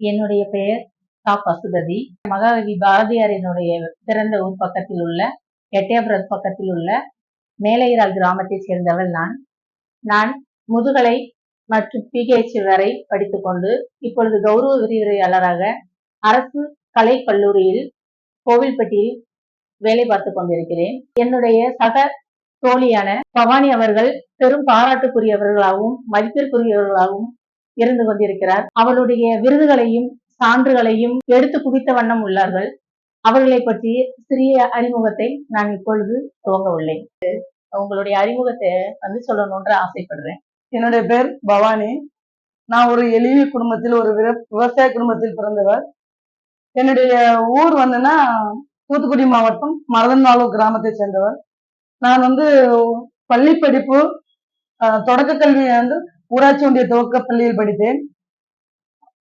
என்னுடைய பெயர் சா பசுபதி. மகாகவி பாரதியாரினுடைய பிறந்த ஊர் பக்கத்தில் உள்ள எட்டயபுரம் பக்கத்தில் உள்ள மேலையிறால் கிராமத்தைச் சேர்ந்தவள் நான். நான் முதுகலை மற்றும் பிஹெச் வரை படித்துக்கொண்டு இப்பொழுது கௌரவ விரிவுரையாளராக அரசு கலை கல்லூரியில் கோவில்பட்டியில் வேலை பார்த்து கொண்டிருக்கிறேன். என்னுடைய சக தோழியான பவானி அவர்கள் பெரும் பாராட்டுக்குரியவர்களாகவும் மதிப்பிற்குரியவர்களாகவும் இருந்து கொண்டிருக்கிறார். அவளுடைய விருதுகளையும் சான்றுகளையும் எடுத்து குவித்த வண்ணம் உள்ளார்கள். அவர்களை பற்றி சிறிய அறிமுகத்தை நான் இப்பொழுது துவங்க உள்ளேன். உங்களுடைய அறிமுகத்தை வந்து சொல்லணும்ன்ற ஆசைப்படுறேன். என்னுடைய பேர் பவானி. நான் ஒரு எளிய குடும்பத்தில் ஒரு விவ- விவசாய குடும்பத்தில் பிறந்தவர். என்னுடைய ஊர் வந்துன்னா தூத்துக்குடி மாவட்டம் மரதநாளூர் கிராமத்தை சேர்ந்தவர். நான் வந்து பள்ளி படிப்பு தொடக்க கல்வியை வந்து ஊராட்சி ஒன்றிய துவக்க பள்ளியில் படித்தேன்.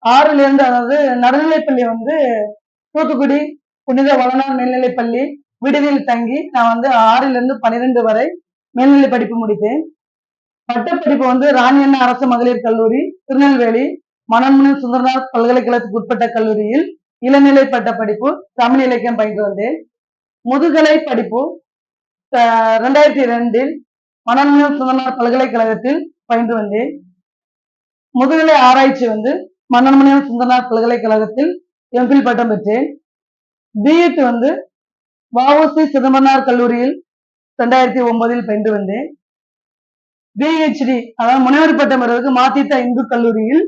ஆறுல இருந்து அதாவது நடுநிலைப்பள்ளி வந்து தூத்துக்குடி புனித வளனார் மேல்நிலைப்பள்ளி விடுதியில் தங்கி நான் வந்து ஆறிலிருந்து இருந்து பன்னிரெண்டு வரை மேல்நிலை படிப்பு முடித்தேன். பட்டப்படிப்பு வந்து ராணி அண்ணா அரசு மகளிர் கல்லூரி திருநெல்வேலி மனோன்மணி சுந்தரநாத் பல்கலைக்கழகத்துக்கு உட்பட்ட கல்லூரியில் இளநிலை பட்ட படிப்பு தமிழ் இலக்கியம் பயின்று வந்தேன். முதுகலை படிப்பு அஹ், ரெண்டாயிரத்தி ரெண்டில் மனோன்மணி சுந்தரநாத் பல்கலைக்கழகத்தில் பயின்று வந்தேன் முதுகலை ஆராய்ச்சி வந்து மன்னன்மணியம் சுந்தரநாத் பல்கலைக்கழகத்தில் எம்பில் பட்டம் பெற்றேன் பிஎட் வந்து வஉசி சிதம்பரனார் கல்லூரியில் ரெண்டாயிரத்தி ஒன்பதில் பயின்று வந்தேன் பிஹெச்டி அதாவது முனைவர் பட்டம் பெறுவதற்கு மாத்தித்த இந்து கல்லூரியில்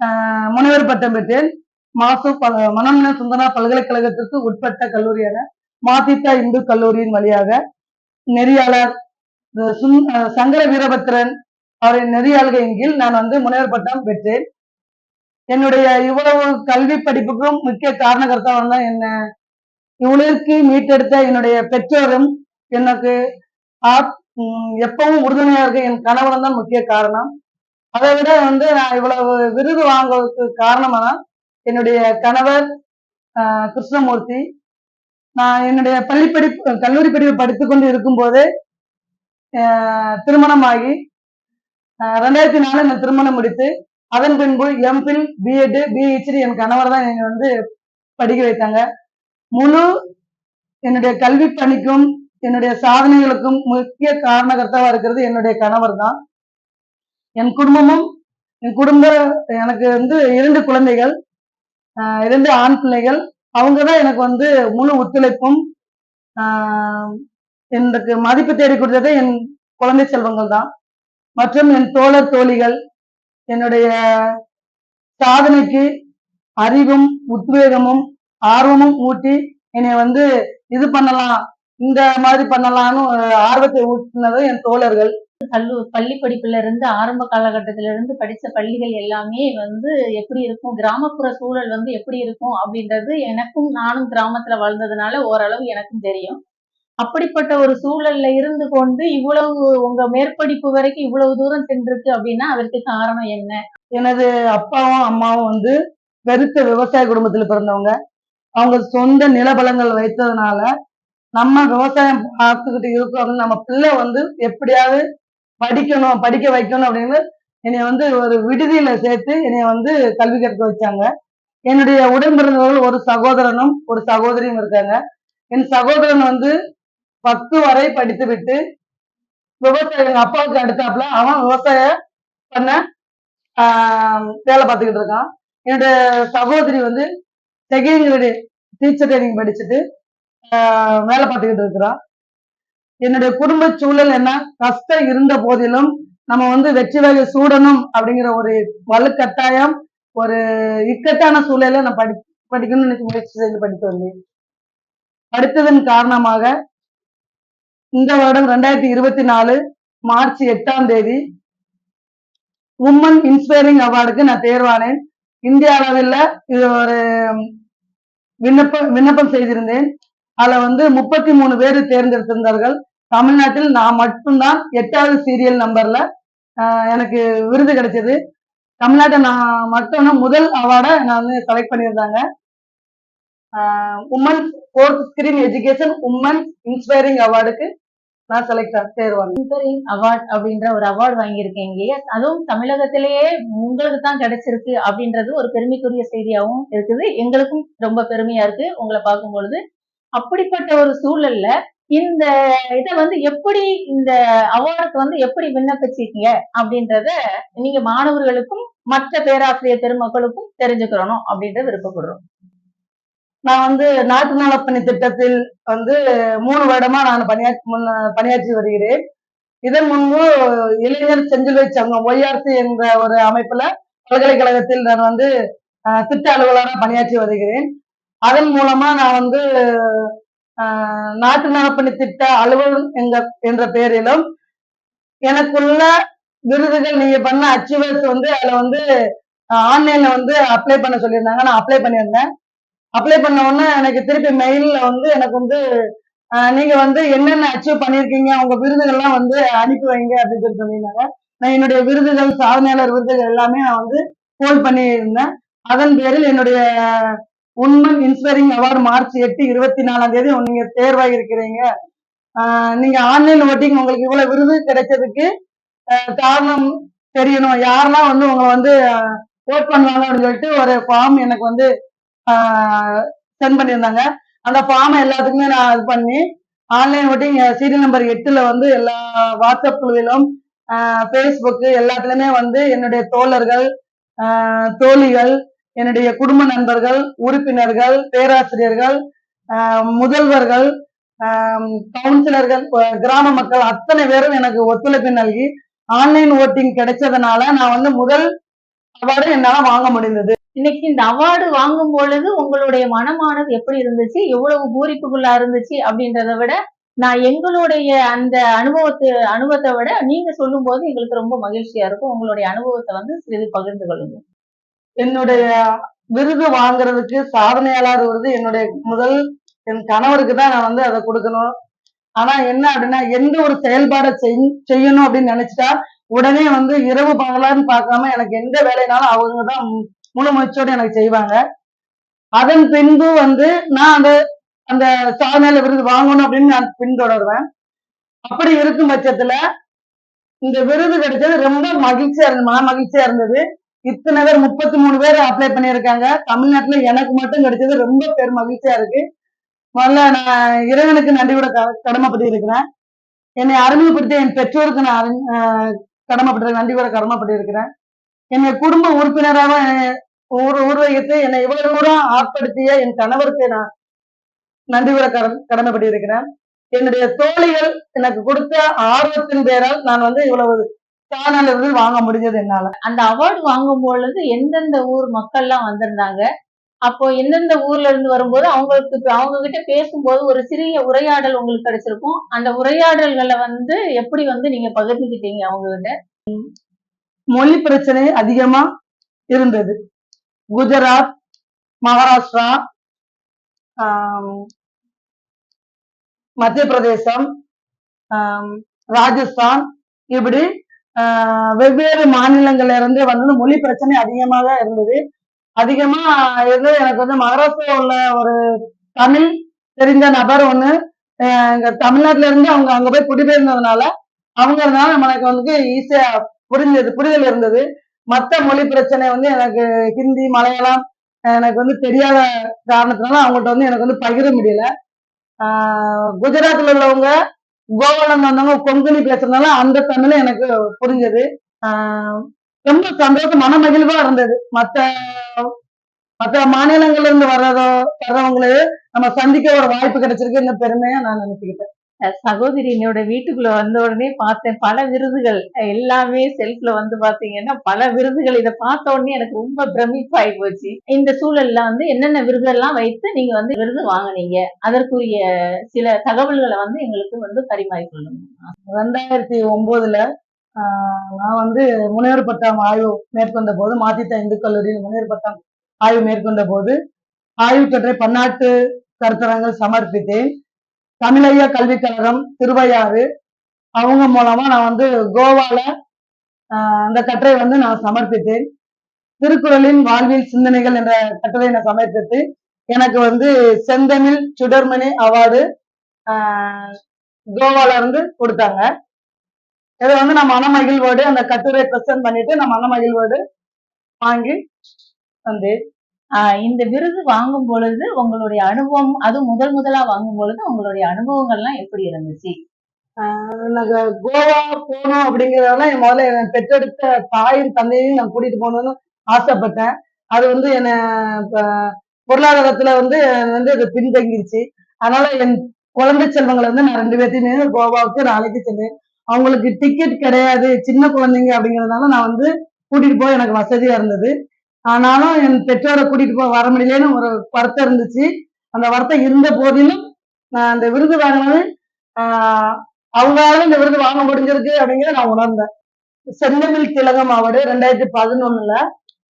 ஆஹ், முனைவர் பட்டம் பெற்றேன் மாசு பல மனோன்மணி சுந்தரா பல்கலைக்கழகத்திற்கு உட்பட்ட கல்லூரியான மாத்தித்தா இந்து கல்லூரியின் வழியாக நெறியாளர் சங்கர வீரபத்திரன் அவரின் நெறியாளுகையின் கீழ் நான் வந்து முனைவர் பட்டம் பெற்றேன். என்னுடைய இவ்வளவு கல்வி படிப்புக்கும் முக்கிய காரணகர்த்தாவும் தான் என்ன இவ்வளவுக்கு மீட்டெடுத்த என்னுடைய பெற்றோரும் எனக்கு எப்பவும் உறுதுணையா இருக்க என் கணவன் தான் முக்கிய காரணம். அதை விட வந்து நான் இவ்வளவு விருது வாங்குவதற்கு காரணமாக என்னுடைய கணவர் ஆஹ், கிருஷ்ணமூர்த்தி. நான் என்னுடைய பள்ளி படிப்பு கல்லூரி படிப்பு படித்துக் கொண்டு இருக்கும்போதே திருமணமாகி ரெண்டாயிரத்தி நாலு நான் திருமணம் முடித்து அதன் பின்பு எம்பில் பிஎட் பிஹெச்டி என் கணவர் தான் என்னை வந்து படிக்க வைத்தாங்க. முழு என்னுடைய கல்வி பணிக்கும் என்னுடைய சாதனைகளுக்கும் முக்கிய காரணகர்த்தாவா இருக்கிறது என்னுடைய கணவர் தான். என் குடும்பமும் என் குடும்ப எனக்கு வந்து இரண்டு குழந்தைகள் ஆஹ் இரண்டு ஆண் பிள்ளைகள். அவங்க தான் எனக்கு வந்து முழு ஒத்துழைப்பும் ஆஹ் எனக்கு மதிப்பு தேடி கொடுத்தது என் குழந்தை செல்வங்கள் தான். மற்றும் என் தோழர் தோழிகள் என்னுடைய சாதனைக்கு அறிவும் உத்வேகமும் ஆர்வமும் ஊட்டி என்னை வந்து இது பண்ணலாம் இந்த மாதிரி பண்ணலாம்னு ஆர்வத்தை ஊட்டினது என் தோழர்கள். கல்லூ பள்ளி படிப்புல இருந்து ஆரம்ப காலகட்டத்தில இருந்து படிச்ச பள்ளிகள் எல்லாமே வந்து எப்படி இருக்கும் கிராமப்புற சூழல் வந்து எப்படி இருக்கும் அப்படின்றது எனக்கும் நானும் கிராமத்துல வாழ்ந்ததுனால ஓரளவு எனக்கும் தெரியும். அப்படிப்பட்ட ஒரு சூழல்ல இருந்து கொண்டு இவ்வளவு உங்க மேற்படிப்பு வரைக்கும் இவ்வளவு தூரம் சென்றிருக்கு அப்படின்னா அதற்கு காரணம் என்ன? எனது அப்பாவும் அம்மாவும் வந்து பெருத்த விவசாய குடும்பத்துல பிறந்தவங்க. அவங்க சொந்த நிலபலங்கள் வைத்ததுனால நம்ம விவசாயம் பார்த்துக்கிட்டு இருக்கோம் நம்ம பிள்ளை வந்து எப்படியாவது படிக்கணும் படிக்க வைக்கணும் அப்படின்னு என்னை வந்து ஒரு விடுதியில சேர்த்து என்னை வந்து கல்வி கற்க வச்சாங்க. என்னுடைய உடன் பிறந்தவர்கள் ஒரு சகோதரனும் ஒரு சகோதரியும் இருக்காங்க. என் சகோதரன் வந்து பத்து வரை படித்து விட்டு விவசாய எங்க அப்பாவுக்கு அடுத்தாப்புல அவன் விவசாய பண்ண ஆஹ் வேலை பார்த்துக்கிட்டு இருக்கான். என்னுடைய சகோதரி வந்து செகண்ட் கிரேடு டீச்சர் ட்ரைனிங் படிச்சுட்டு ஆஹ் வேலை பார்த்துக்கிட்டு இருக்கிறான் என்னுடைய குடும்ப சூழல் என்ன? கஷ்டம் இருந்த போதிலும் நம்ம வந்து வெற்றி வகை சூடணும் அப்படிங்கிற ஒரு வலுக்கட்டாயம் ஒரு இக்கட்டான சூழல நான் படி படிக்கணும்னு நினைச்சு முயற்சி செய்து படித்து வந்தேன். படித்ததன் காரணமாக இந்த வருடம் ரெண்டாயிரத்தி இருபத்தி நாலு மார்ச் எட்டாம் தேதி உமன் இன்ஸ்பைரிங் அவார்டுக்கு நான் தேர்வானேன். இந்திய அளவில் இது ஒரு விண்ணப்பம் விண்ணப்பம் செய்திருந்தேன். அதில் வந்து முப்பத்தி மூணு பேர் தேர்ந்தெடுத்திருந்தார்கள். தமிழ்நாட்டில் நான் மட்டும்தான் எட்டாவது சீரியல் நம்பர்ல ஆஹ், எனக்கு விருது கிடைச்சது. தமிழ்நாட்டை நான் மட்டும் முதல் அவார்டை நான் வந்து செலக்ட் பண்ணியிருந்தாங்க. Woman fourth screen education woman inspiring அவார்டுக்கு நான் செலக்ட் தேர்வானேன் அவார்ட் அப்படின்ற ஒரு அவார்டு வாங்கியிருக்கேன் இல்லையா? அதுவும் தமிழகத்திலேயே உங்களுக்கு தான் கிடைச்சிருக்கு அப்படின்றது ஒரு பெருமைக்குரிய செய்தியாகவும் இருக்குது. எங்களுக்கும் ரொம்ப பெருமையா இருக்கு உங்களை பார்க்கும் பொழுது அப்படிப்பட்ட ஒரு சூழல்ல இந்த இதை வந்து எப்படி இந்த அவார்டுக்கு வந்து எப்படி விண்ணப்பிச்சிருக்கீங்க அப்படின்றத நீங்க மாணவர்களுக்கும் மற்ற பேராசிரியர் பெருமக்களுக்கும் தெரிஞ்சுக்கிறணும் அப்படின்றத விருப்பப்படுறோம். நான் வந்து நாட்டு நலப்பணி திட்டத்தில் வந்து மூணு வருடமா நான் பணியாற்றி முன்ன- பணியாற்றி வருகிறேன். இதன் முன்பு இளைஞர் செஞ்சிலுவை சங்கம் ஒய்ஆர்சி என்ற ஒரு அமைப்புல பல்கலைக்கழகத்தில் நான் வந்து திட்ட அலுவலராக பணியாற்றி வருகிறேன். அதன் மூலமா நான் வந்து நாட்டு நலப்பணி திட்ட அலுவலர் எங்க என்ற பெயரிலும் எனக்குள்ள விருதுகள் நீங்க பண்ண அச்சீவர்ஸ் வந்து அதுல வந்து ஆன்லைன்ல வந்து அப்ளை பண்ண சொல்லியிருந்தாங்க. நான் அப்ளை பண்ணியிருந்தேன். அப்ளை பண்ண உடனே எனக்கு திருப்பி மெயில்ல வந்து எனக்கு வந்து நீங்கள் நீங்க வந்து என்னென்ன அச்சீவ் பண்ணிருக்கீங்க உங்க விருதுகள்லாம் வந்து அனுப்பி வைங்க அப்படின்னு சொல்லி சொல்லியிருந்தாங்க நான் என்னுடைய விருதுகள் சாதனையாளர் விருதுகள் எல்லாமே நான் வந்து ஹோல்ட் பண்ணியிருந்தேன். அதன் பேரில் என்னுடைய உண்மன் இன்ஸ்பைரிங் அவார்டு மார்ச் எட்டு இருபத்தி நாலாம் தேதி நீங்க தேர்வாகி இருக்கிறீங்க நீங்க ஆன்லைன் ஓட்டிங் உங்களுக்கு இவ்வளவு விருது கிடைச்சதுக்கு காரணம் தெரியணும். யாரெல்லாம் வந்து உங்களை வந்து ஓட் பண்ணுவாங்க அப்படின்னு சொல்லிட்டு ஒரு ஃபார்ம் எனக்கு வந்து சென்ட் பண்ணியிருந்தாங்க. அந்த ஃபார்மை எல்லாத்துக்குமே நான் இது பண்ணி ஆன்லைன் ஓட்டிங் சீரியல் நம்பர் எட்டுல வந்து எல்லா வாட்ஸ்அப் குழுவிலும் ஃபேஸ்புக்கு எல்லாத்துலயுமே வந்து என்னுடைய தோழர்கள் தோழிகள் என்னுடைய குடும்ப நண்பர்கள் உறுப்பினர்கள் பேராசிரியர்கள் முதல்வர்கள் கவுன்சிலர்கள் கிராம மக்கள் அத்தனை பேரும் எனக்கு ஒத்துழைப்பு நல்கி ஆன்லைன் ஓட்டிங் கிடைச்சதுனால நான் வந்து முதல் அவார்டு என்னால வாங்க முடிந்தது. இன்னைக்கு இந்த அவார்டு வாங்கும் பொழுது உங்களுடைய மனமானது எப்படி இருந்துச்சு? எவ்வளவு பூரிப்புக்குள்ளா இருந்துச்சு? அப்படின்றத விட நான் எங்களுடைய அந்த அனுபவத்தை அனுபவத்தை விட நீங்க சொல்லும் போது எங்களுக்கு ரொம்ப மகிழ்ச்சியா இருக்கும். உங்களுடைய அனுபவத்தை வந்து சிறிது பகிர்ந்து கொள்ளுங்க. என்னுடைய விருது வாங்குறதுக்கு சாதனையாளர் விருது என்னுடைய முதல் என் கணவருக்கு தான் நான் வந்து அதை கொடுக்கணும். ஆனா என்ன அப்படின்னா எந்த ஒரு செயல்பாடை செய்- செய்யணும் அப்படின்னு நினைச்சிட்டா உடனே வந்து இரவு பகலான்னு பார்க்காம எனக்கு எந்த வேலைனாலும் அவங்க தான் முழு முயற்சியோடு எனக்கு செய்வாங்க. அதன் பின்பு வந்து நான் அந்த அந்த சாதனையில விருது வாங்கணும் அப்படின்னு நான் பின்தொடர்வேன். அப்படி இருக்கும் பட்சத்துல இந்த விருது கிடைச்சது ரொம்ப மகிழ்ச்சியா இருந்தது மன மகிழ்ச்சியா இருந்தது. இத்தனை பேர் முப்பத்தி மூணு பேர் அப்ளை பண்ணியிருக்காங்க. தமிழ்நாட்டுல எனக்கு மட்டும் கிடைச்சது ரொம்ப பேர் மகிழ்ச்சியா இருக்கு. முதல்ல நான் இறைவனுக்கு நன்றி கூட கடமைப்பட்டு இருக்கிறேன் என்னை அறிமுகப்படுத்தி என் பெற்றோருக்கு நான் அறி- ஆஹ் கடமைப்பட்டு நன்றி கூட கடமைப்பட்டு இருக்கிறேன் என்னை குடும்ப உறுப்பினராக ஊர் ஊர்வகித்து என்னை இவ்வளவு தூரம் ஆட்படுத்திய என் கணவருக்கு நான் நன்றி கூட கடன் கடமைப்பட்டு இருக்கிறேன் என்னுடைய தோழிகள் எனக்கு கொடுத்த ஆர்வத்தின் பேரால் நான் வந்து இவ்வளவு சாதனை வாங்க முடிஞ்சது என்னால. அந்த அவார்டு வாங்கும் பொழுது எந்தெந்த ஊர் மக்கள்லாம் வந்திருந்தாங்க? அப்போ எந்தெந்த ஊர்ல இருந்து வரும்போது அவங்களுக்கு அவங்க கிட்ட பேசும்போது ஒரு சிறிய உரையாடல் உங்களுக்கு கிடைச்சிருக்கும். அந்த உரையாடல்களை வந்து எப்படி வந்து நீங்க பகிர்ந்துக்கிட்டீங்க அவங்க கிட்ட மொழி பிரச்சனை அதிகமா இருந்தது. குஜராத் மகாராஷ்டிரா மத்திய பிரதேசம் ராஜஸ்தான் இப்படி ஆஹ், வெவ்வேறு மாநிலங்கள்ல இருந்து வந்து மொழி பிரச்சனை அதிகமாக இருந்தது. அதிகமா இருந்து எனக்கு வந்து மகாராஷ்டிரா உள்ள ஒரு தமிழ் தெரிந்த நபர் ஒண்ணு. ஆஹ், இங்க தமிழ்நாட்டுல இருந்து அவங்க அங்க போய் குடிபெயர்ந்ததுனால அவங்க இருந்தாலும் நம்மளுக்கு வந்து ஈஸியா புரிஞ்சது புரிதல் இருந்தது. மற்ற மொழி பிரச்சனை வந்து எனக்கு ஹிந்தி மலையாளம் எனக்கு வந்து தெரியாத காரணத்தினால அவங்கள்ட்ட வந்து எனக்கு வந்து பகிர முடியல. குஜராத்தில் உள்ளவங்க கோவால வந்தவங்க கொங்குனி பேசுறதுனால அந்த தமிழ் எனக்கு புரிஞ்சது. ஆஹ் ரொம்ப சந்தோஷம் மன மகிழ்வா இருந்தது. மற்ற மற்ற மாநிலங்கள்ல இருந்து வர்றதோ வர்றவங்களே நம்ம சந்திக்க ஒரு வாய்ப்பு கிடைச்சிருக்கு இந்த பெருமையா நான் நினைச்சுக்கிட்டேன். சகோதரி என்னோட வீட்டுக்குள்ள வந்த உடனே பார்த்தேன் பல விருதுகள். எல்லாமே செல்ஃப்ல வந்து பாத்தீங்கன்னா பல விருதுகள். இதை பார்த்த உடனே எனக்கு ரொம்ப பிரமிப்பாகி போச்சு. இந்த சூழல்ல வந்து என்னென்ன விருதெல்லாம் வைத்து நீங்க வந்து விருது வாங்குனீங்க? அதற்குரிய சில தகவல்களை வந்து எங்களுக்கு வந்து பரிமாறிக்கொள்ளுங்க ரெண்டாயிரத்தி ஒன்பதுல நான் வந்து முனைவர் பட்டம் ஆய்வு மேற்கொண்ட போது மாத்தித்த இந்து கல்லூரியில் முனைவர் பட்டம் ஆய்வு மேற்கொண்ட போது ஆய்வு கற்றை பன்னாட்டு கருத்தரங்கள் சமர்ப்பித்தேன். தமிழைய கல்விக் கழகம் திருவையாறு. அவங்க மூலமா நான் வந்து கோவால ஆஹ் அந்த கட்டுரை வந்து நான் சமர்ப்பித்தேன். திருக்குறளின் வாழ்வியல் சிந்தனைகள் என்ற கட்டுரை நான் சமர்ப்பித்து எனக்கு வந்து செந்தமிழ் சுடர்மணி அவார்டு கோவால இருந்து கொடுத்தாங்க. இதை வந்து நம்ம மனமகிழ்வோடு அந்த கட்டுரை ப்ரெசென்ட் பண்ணிட்டு நம்ம மனமகிழ்வோடு வாங்கி வந்தேன். இந்த விருது வாங்கும் பொழுது உங்களுடைய அனுபவம் அது முதல் முதலா வாங்கும் பொழுது உங்களுடைய அனுபவங்கள்லாம் எப்படி இருந்துச்சு? நாங்க கோவா போகணும் அப்படிங்கறதெல்லாம் என் முதல்ல என் பெற்றெடுத்த தாயும் தந்தையும் நான் கூட்டிட்டு போகணும்னு ஆசைப்பட்டேன். அது வந்து என்ன பொருளாதாரத்துல வந்து வந்து அது பின்தங்கிருச்சு. அதனால என் குழந்தை செல்வங்களை வந்து நான் ரெண்டு பேர்த்தையுமே கோவாவுக்கு நான் அழைத்து சென்றேன் அவங்களுக்கு டிக்கெட் கிடையாது. சின்ன குழந்தைங்க அப்படிங்கறதுனால நான் வந்து கூட்டிட்டு போக எனக்கு வசதியா இருந்தது. ஆனாலும் என் பெற்றோரை கூட்டிட்டு போக வர முடியலன்னு ஒரு வருத்தம் இருந்துச்சு. அந்த வருத்தம் இருந்த போதிலும் நான் அந்த விருது வாங்கினது ஆஹ் அவங்களால இந்த விருது வாங்க முடிஞ்சிருக்கு அப்படிங்கிறத நான் உணர்ந்தேன். செந்தமிழ் திலகம் அவார்டு ரெண்டாயிரத்தி பதினொன்னுல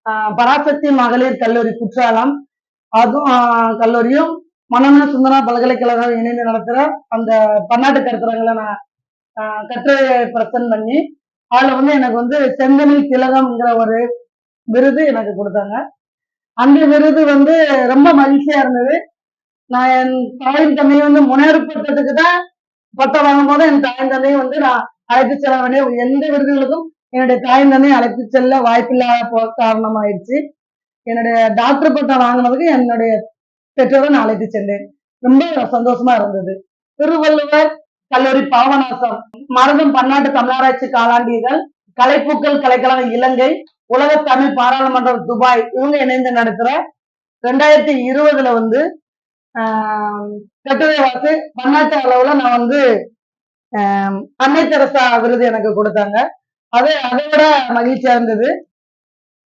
ஆஹ் பராசக்தி மகளிர் கல்லூரி குற்றாலம் அதுவும் ஆஹ் கல்லூரியும் மனநல சுந்தரா பல்கலைக்கழகம் இணைந்து நடத்துற அந்த பன்னாட்டு கருத்தரங்களை நான் ஆஹ் கட்டுரை பிரசன் பண்ணி அதுல வந்து எனக்கு வந்து செந்தமிழ் திலகம்ங்கிற ஒரு விருது எனக்கு கொடுத்தாங்க. அந்த விருது வந்து ரொம்ப மகிழ்ச்சியா இருந்தது. நான் என் தாயின் தந்தையை வந்து முன்னேற்பட்டதுக்கு தான் பட்டம் வாங்கும் போது என் தாயின் தந்தையும் வந்து நான் அழைத்து செல்ல வேண்டிய எந்த விருதுகளுக்கும் என்னுடைய தாயின் தந்தையை அழைத்து செல்ல வாய்ப்பில்லாத போ காரணமாயிடுச்சு. என்னுடைய டாக்டர் பட்டம் வாங்கினதுக்கு என்னுடைய பெற்றோரை நான் அழைத்து சென்றேன். ரொம்ப சந்தோஷமா இருந்தது. திருவள்ளுவர் கல்லூரி பாவநாசம் மருதம் பன்னாட்டு தமிழாராய்ச்சி காலாண்டு கலைப்பூக்கள் கலைக்கழகம் இலங்கை உலக தமிழ் பாராளுமன்றம் துபாய் இவங்க இணைந்து நடத்துற ரெண்டாயிரத்தி இருபதுல வந்து ஆஹ், கட்டுரை வாக்கு பன்னாட்டு அளவுல நான் வந்து ஆஹ், அன்னை தெரசா விருது எனக்கு கொடுத்தாங்க. அது அதை விட மகிழ்ச்சியா இருந்தது.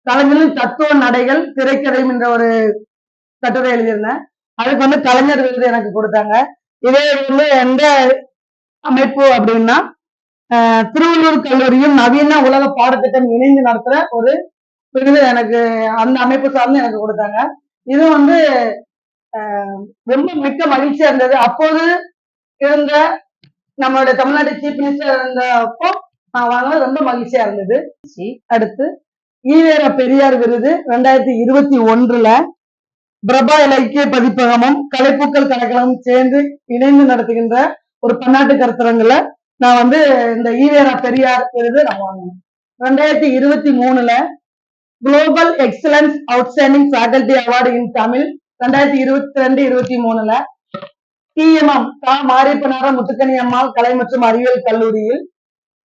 கலைஞரின் தத்துவ நடைகள் திரைக்கதையும் என்ற ஒரு கட்டுரை எழுதியிருந்தேன். அதுக்கு வந்து கலைஞர் விருது எனக்கு கொடுத்தாங்க. இதே வந்து எந்த அமைப்பு அப்படின்னா திருவள்ளூர் கல்லூரியும் நவீன உலக பாடத்திட்டம் இணைந்து நடத்துற ஒரு விருது எனக்கு அந்த அமைப்பு சார்ந்து எனக்கு கொடுத்தாங்க. இது வந்து ஆஹ், ரொம்ப மிக்க மகிழ்ச்சியா இருந்தது. அப்போது இருந்த நம்மளுடைய தமிழ்நாடு சீஃப் மினிஸ்டர் இருந்தப்போ நான் வாங்கினது ரொம்ப மகிழ்ச்சியா இருந்தது. அடுத்து ஈவேரா பெரியார் விருது ரெண்டாயிரத்தி இருபத்தி ஒன்றுல பிரபா இலக்கிய பதிப்பகமும் கலைப்பூக்கள் கலைக்கழகமும் சேர்ந்து இணைந்து நடத்துகின்ற ஒரு பன்னாட்டு கருத்தரங்குல நான் வந்து இந்த ஈவேரா பெரியார் விருது நான் வாங்கினேன். ரெண்டாயிரத்தி இருபத்தி மூணுல global excellence outstanding faculty award in Tamil ரெண்டாயிரத்தி இருபத்தி ரெண்டு இருபத்தி மூணுல டிஎம்எம் தா மாரியப்பனார முத்துக்கனி அம்மாள் கலை மற்றும் அறிவியல் கல்லூரியில்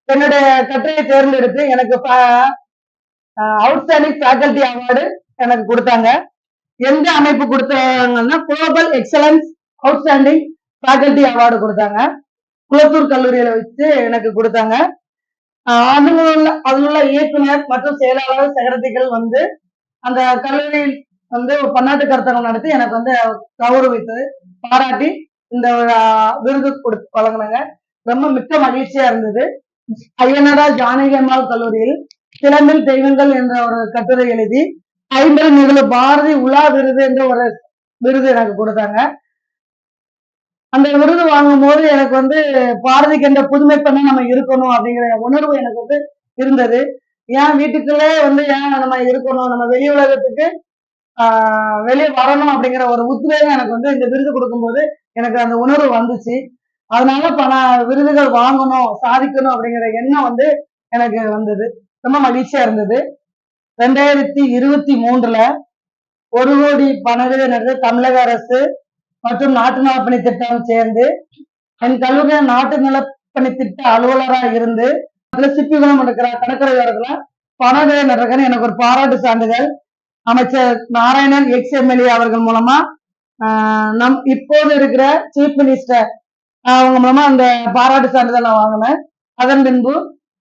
என்னுடைய கட்டுரையை தேர்ந்தெடுத்து எனக்கு அவுட்ஸ்டாண்டிங் ஃபேக்கல்டி அவார்டு எனக்கு கொடுத்தாங்க. எந்த அமைப்பு கொடுத்தாங்கன்னா global excellence outstanding faculty award கொடுத்தாங்க. குளத்தூர் கல்லூரியில வச்சு எனக்கு கொடுத்தாங்க. ஆஹ் அதுல உள்ள அதுல உள்ள இயக்குனர் மற்றும் செயலாளர் செக்ரட்டரிகள் வந்து அந்த கல்லூரியில் வந்து ஒரு பன்னாட்டு கருத்தரங்கம் நடத்தி எனக்கு வந்து கௌரவித்து பாராட்டி இந்த விருது கொடுத்து வழங்கினாங்க. ரொம்ப மிக்க மகிழ்ச்சியா இருந்தது. ஐயனடா ஜானகி அம்மாள் கல்லூரியில் சிலம்பில் தெய்வங்கள் என்ற ஒரு கட்டுரை எழுதி ஐம்பது முதல் பாரதி உலா விருது என்ற ஒரு விருது எனக்கு கொடுத்தாங்க. அந்த விருது வாங்கும் போது எனக்கு வந்து பாரதிக்கு என்ற புதுமை பண்ணி நம்ம இருக்கணும் அப்படிங்கிற உணர்வு எனக்கு வந்து இருந்தது. ஏன் வீட்டுக்குள்ளே வந்து ஏன் நம்ம இருக்கணும்? நம்ம வெளி உலகத்துக்கு ஆஹ் வெளியே வரணும் அப்படிங்கிற ஒரு உத்வேகம் எனக்கு வந்து இந்த விருது கொடுக்கும்போது எனக்கு அந்த உணர்வு வந்துச்சு. அதனால பல விருதுகள் வாங்கணும் சாதிக்கணும் அப்படிங்கிற எண்ணம் வந்து எனக்கு வந்தது. ரொம்ப மகிழ்ச்சியா இருந்தது. ரெண்டாயிரத்தி இருபத்தி மூன்றுல ஒரு கோடி பணவிலை நடந்த தமிழக அரசு மற்றும் நாட்டு நலப்பணி திட்டம் சேர்ந்து என் கல்லூரியில நாட்டு நலப்பணி திட்ட அலுவலராக இருந்து அதுல சிப்பிகுளம் இருக்கிற கடற்கரையோரத்துல பணவிலை எனக்கு ஒரு பாராட்டு சான்றிதழ் அமைச்சர் நாராயணன் எக்ஸ் எம்எல்ஏ அவர்கள் மூலமா ஆஹ் நம் இப்போது இருக்கிற சீஃப் மினிஸ்டர் அவங்க மூலமா அந்த பாராட்டு சான்றிதழ் நான் வாங்கினேன். அதன் பின்பு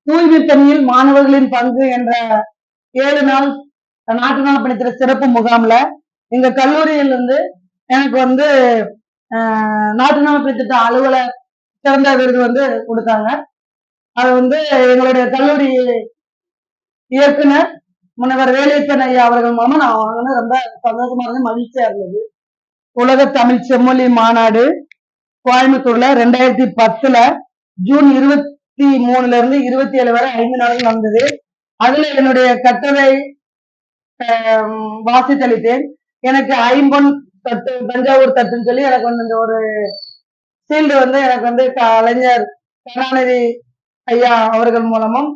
தூய்மை பணியில் மாணவர்களின் பங்கு என்ற ஏழு நாள் நாட்டு நாள் பணித்திற சிறப்பு முகாம்ல எங்க கல்லூரியிலிருந்து எனக்கு வந்து ஆஹ், நாட்டு நாள் பணித்திட்ட அலுவலர் சிறந்த விருது வந்து கொடுத்தாங்க. அது வந்து எங்களுடைய கல்லூரி இயக்குனர் முன்னவர் வேலைப்பன் ஐயா அவர்கள் மூலமா நான் வாங்கினது ரொம்ப சந்தோஷமா இருந்தது மகிழ்ச்சியா இருந்தது. உலக தமிழ் செம்மொழி மாநாடு கோயம்புத்தூர்ல ரெண்டாயிரத்தி பத்துல ஜூன் இருபத்தி மூணுல இருந்து இருபத்தி ஏழு வரை ஐந்து நாட்கள் நடந்தது. அதுல என்னுடைய கட்டுரை வாசித்தளித்தேன். எனக்கு ஐம்பொன் தட்டு தஞ்சாவூர் தட்டுன்னு சொல்லி எனக்கு வந்து இந்த ஒரு ஷீல்டு வந்து எனக்கு வந்து கலைஞர் கருணாநிதி ஐயா அவர்கள் மூலமும்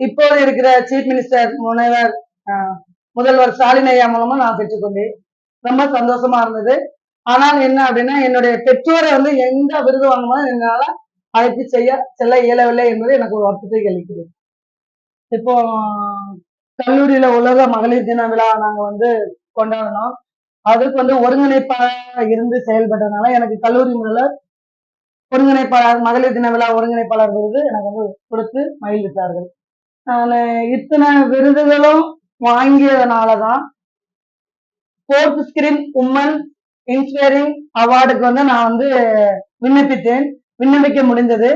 இப்போது இருக்கிற சீஃப் மினிஸ்டர் முனைவர் ஆஹ், முதல்வர் ஸ்டாலின் ஐயா மூலமும் நான் பெற்றுக்கொண்டேன் ரொம்ப சந்தோஷமா இருந்தது. ஆனால் என்ன அப்படின்னா என்னுடைய பெற்றோரை வந்து எந்த விருது வாங்கும்போது என்னால அழைத்து செய்ய செல்ல இயலவில்லை என்பது எனக்கு ஒரு வருத்தத்தை அளிக்கிறது இப்போ கல்லூரியில உலக மகளிர் தின விழா நாங்க வந்து கொண்டாடினோம். அதற்கு வந்து ஒருங்கிணைப்பாளராக இருந்து செயல்பட்டதுனால எனக்கு கல்லூரி முதல்வர் ஒருங்கிணைப்பாளர் மகளிர் தின விழா ஒருங்கிணைப்பாளர் விருது எனக்கு வந்து கொடுத்து மகிழ்வித்தார்கள் நான் இத்தனை விருதுகளும் வாங்கியதுனாலதான் ஃபோர்த் ஸ்கிரீன் உமன் இன்ஸ்பைரிங் அவார்டுக்கு வந்து நான் வந்து விண்ணப்பித்தேன். விண்ணப்பிக்க முடிந்தது.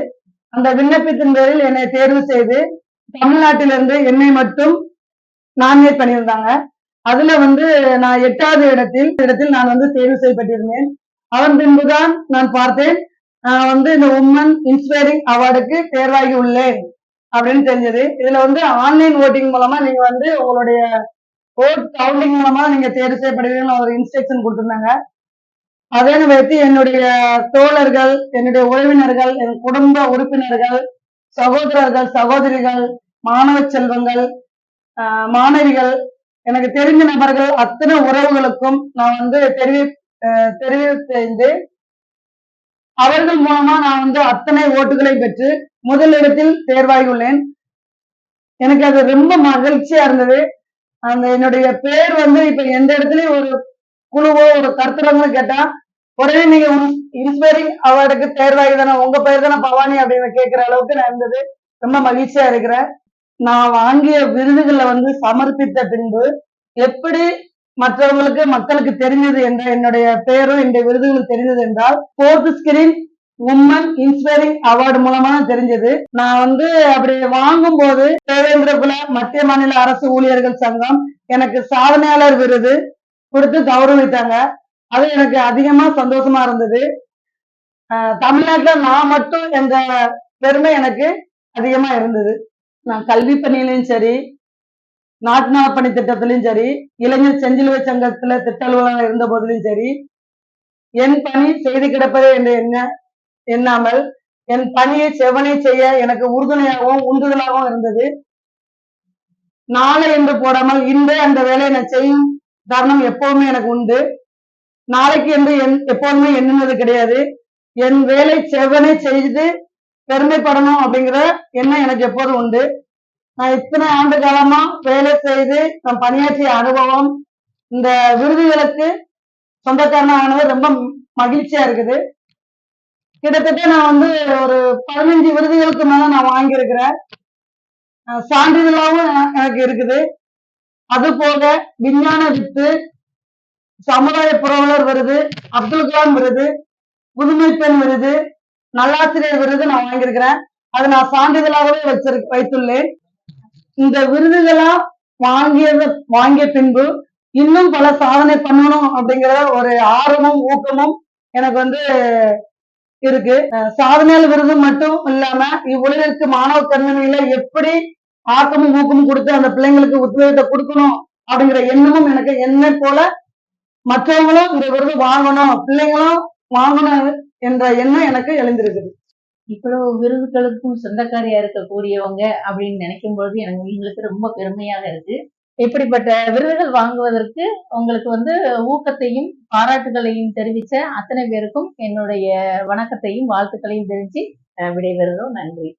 அந்த விண்ணப்பத்தின் பேரில் என்னை தேர்வு செய்து தமிழ்நாட்டிலிருந்து என்னை மட்டும் நாமினேட் பண்ணியிருந்தாங்க. அதுல வந்து நான் எட்டாவது இடத்தில் இடத்தில் நான் வந்து தேர்வு செய்யப்பட்டிருந்தேன். அவன் பின்புதான் நான் பார்த்தேன் நான் வந்து இந்த உமன் இன்ஸ்பைரிங் அவார்டுக்கு தேர்வாகி உள்ளேன் அப்படின்னு தெரிஞ்சது. இதுல வந்து ஆன்லைன் ஓட்டிங் மூலமா நீங்க வந்து உங்களுடைய ஓட் கவுண்டிங் மூலமா நீங்க தேர்வு செய்யப்படுவீங்கன்னு ஒரு இன்ஸ்ட்ரக்ஷன் கொடுத்துருந்தாங்க. அதே வைத்து என்னுடைய தோழர்கள் என்னுடைய உறவினர்கள் என் குடும்ப உறுப்பினர்கள் சகோதரர்கள் சகோதரிகள் மாணவ செல்வங்கள் ஆஹ் மாணவிகள் எனக்கு தெரிஞ்ச நபர்கள் அத்தனை உறவுகளுக்கும் நான் வந்து தெரிவி தெரிவித்து அவர்கள் மூலமா நான் வந்து அத்தனை ஓட்டுகளை பெற்று முதலிடத்தில் தேர்வாகி உள்ளேன் எனக்கு அது ரொம்ப மகிழ்ச்சியா இருந்தது. அந்த என்னுடைய பேர் வந்து இப்ப எந்த இடத்துலயும் ஒரு குழுவோ ஒரு கருத்தரங்கோ கேட்டா உடனே நீங்க இன்ஸ்பைரிங் அவார்டுக்கு தேர்வாகி தானே உங்க பேர் தானே பவானி அப்படின்னு கேட்கிற அளவுக்கு நான் இருந்தது. ரொம்ப மகிழ்ச்சியா இருக்கிறேன். நான் வாங்கிய விருதுகளை வந்து சமர்ப்பித்த பின்பு எப்படி மற்றவங்களுக்கு மக்களுக்கு தெரிஞ்சது என்ற என்னுடைய பெயரும் இந்த விருதுகள் தெரிஞ்சது என்றால் fourth screen woman inspiring award மூலமா தெரிஞ்சது. நான் வந்து அப்படி வாங்கும் போது தேவேந்திரகுல மத்திய மாநில அரசு ஊழியர்கள் சங்கம் எனக்கு சாதனையாளர் விருது கொடுத்து கௌரவித்தாங்க. அது எனக்கு அதிகமா சந்தோஷமா இருந்தது. ஆஹ் தமிழ்நாட்டுல நான் மட்டும் என்ற பெருமை எனக்கு அதிகமா இருந்தது. நான் கல்வி பணியிலையும் சரி நாட்டு பணி திட்டத்திலையும் சரி இளைஞர் செஞ்சிலுவை சங்கத்துல திட்ட அலுவலகம் இருந்த போதிலும் சரி என் பணி செய்து கிடப்பதே என்று எண்ண எண்ணாமல் என் பணியை செவனை செய்ய எனக்கு உறுதுணையாகவும் உந்துதலாகவும் இருந்தது. நாளை என்று போடாமல் இன்று அந்த வேலையை நான் செய்யும் தருணம் எப்பவுமே எனக்கு உண்டு. நாளைக்கு என்று என் எப்போதுமே எண்ணுனது கிடையாது. என் வேலை செவனை செய்து பெருமைப்படணும் அப்படிங்கிற எண்ணம் எனக்கு எப்போதும் உண்டு? நான் இத்தனை ஆண்டு காலமா வேலை செய்து நான் பணியாற்றிய அனுபவம் இந்த விருதுகளுக்கு சொந்தக்காரனானது ரொம்ப மகிழ்ச்சியா இருக்குது. கிட்டத்தட்ட நான் வந்து ஒரு பதினஞ்சு விருதுகளுக்கு மேல நான் வாங்கியிருக்கிறேன். அஹ் சான்றிதழாவும் எனக்கு இருக்குது. அது போக விஞ்ஞான வித்து சமுதாய புரவலர் விருது அப்துல் கலாம் விருது புதுமை பெண் விருது நல்லாசிரியர் விருது நான் வாங்கியிருக்கிறேன். அதை நான் சான்றிதழாகவே வச்சிரு வைத்துள்ளேன். இந்த விருதுகளா வாங்கியது வாங்கிய பின்பு இன்னும் பல சாதனை பண்ணணும் அப்படிங்கிற ஒரு ஆர்வமும் ஊக்கமும் எனக்கு வந்து இருக்கு. அஹ் சாதனையாளர் விருது மட்டும் இல்லாம இவ்வுலகிற்கு மாணவ கண்மணியில எப்படி ஆக்கமும் ஊக்கமும் கொடுத்து அந்த பிள்ளைங்களுக்கு உத்வேகத்தை கொடுக்கணும் அப்படிங்கிற எண்ணமும் எனக்கு என்னை போல மற்றவங்களும் இந்த விருது வாங்கணும். பிள்ளைங்களும் வாங்கணும். என்ற எண்ணம் எனக்கு எழுந்திருக்குது. இவ்வளவு விருதுகளுக்கும் சொந்தக்காரியா இருக்கக்கூடியவங்க அப்படின்னு நினைக்கும் பொழுது எனக்கு எங்களுக்கு ரொம்ப பெருமையாக இருக்கு. இப்படிப்பட்ட விருதுகள் வாங்குவதற்கு உங்களுக்கு வந்து ஊக்கத்தையும் பாராட்டுகளையும் தெரிவித்த அத்தனை பேருக்கும் என்னுடைய வணக்கத்தையும் வாழ்த்துக்களையும் தெரிஞ்சு விடைபெறுகிறோம். நன்றி.